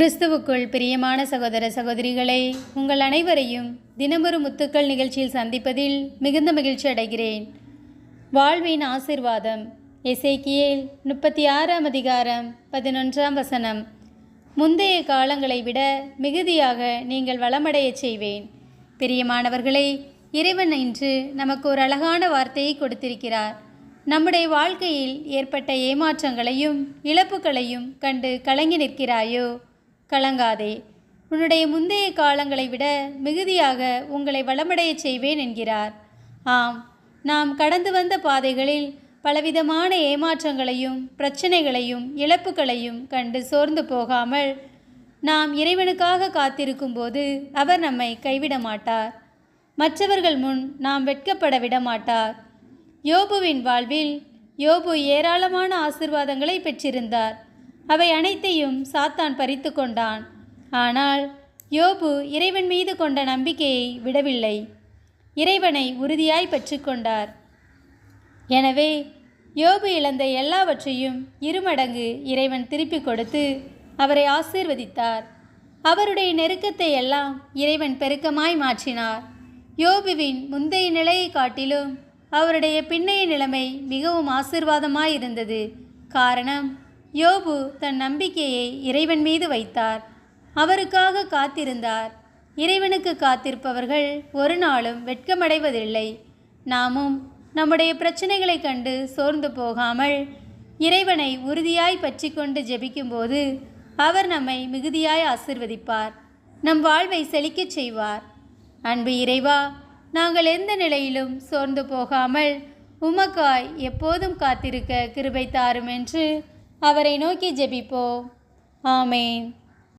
கிறிஸ்துவுக்குள் பிரியமான சகோதர சகோதரிகளை உங்கள் அனைவரையும் தினமொரு முத்துக்கள் நிகழ்ச்சியில் சந்திப்பதில் மிகுந்த மகிழ்ச்சி அடைகிறேன். வாழ்வின் ஆசிர்வாதம் எசேக்கியேல் முப்பத்தி ஆறாம் அதிகாரம் பதினொன்றாம் வசனம். முந்தைய காலங்களை விட மிகுதியாக நீங்கள் வளமடையச் செய்வேன். பிரியமானவர்களை இறைவன் இன்று நமக்கு ஒரு அழகான வார்த்தையை கொடுத்திருக்கிறார். நம்முடைய வாழ்க்கையில் ஏற்பட்ட ஏமாற்றங்களையும் இழப்புகளையும் கண்டு கலங்கி நிற்கிறாயோ? கலங்காதே. உன்னுடைய முந்தைய காலங்களை விட மிகுதியாக உங்களை வளமடையச் செய்வேன் என்கிறார். ஆம் நாம் கடந்து வந்த பாதைகளில் பலவிதமான ஏமாற்றங்களையும் பிரச்சனைகளையும் இழப்புகளையும் கண்டு சோர்ந்து போகாமல் நாம் இறைவனுக்காக காத்திருக்கும்போது அவர் நம்மை கைவிட மாட்டார். மற்றவர்கள் முன் நாம் வெட்கப்பட விட மாட்டார். யோபுவின் வாழ்வில் யோபு ஏராளமான ஆசிர்வாதங்களை பெற்றிருந்தார். அவை அனைத்தையும் சாத்தான் பறித்து கொண்டான். ஆனால் யோபு இறைவன் மீது கொண்ட நம்பிக்கையை விடவில்லை. இறைவனை உறுதியாய் பற்றிக்கொண்டார் எனவே யோபு இழந்த எல்லாவற்றையும் இருமடங்கு இறைவன் திருப்பிக் கொடுத்து அவரை ஆசீர்வதித்தார். அவருடைய நெருக்கத்தை எல்லாம் இறைவன் பெருக்கமாய் மாற்றினார். யோபுவின் முந்தைய நிலையை காட்டிலும் அவருடைய பின்னைய நிலைமை மிகவும் ஆசீர்வாதமாய் இருந்தது. காரணம் யோபு தன் நம்பிக்கையை இறைவன் மீது வைத்தார். அவருக்காக காத்திருந்தார். இறைவனுக்கு காத்திருப்பவர்கள் ஒரு நாளும் வெட்கமடைவதில்லை. நாமும் நம்முடைய பிரச்சனைகளை கண்டு சோர்ந்து போகாமல் இறைவனை உறுதியாய் பற்றி கொண்டு ஜெபிக்கும்போது அவர் நம்மை மிகுதியாய் ஆசிர்வதிப்பார். நம் வாழ்வை செழிக்கச் செய்வார். அன்பு இறைவா நாங்கள் எந்த நிலையிலும் சோர்ந்து போகாமல் உமக்காய் எப்போதும் காத்திருக்க கிருபை தாரும் என்று அவரை நோக்கி ஜெபிப்போ ஆமேன்.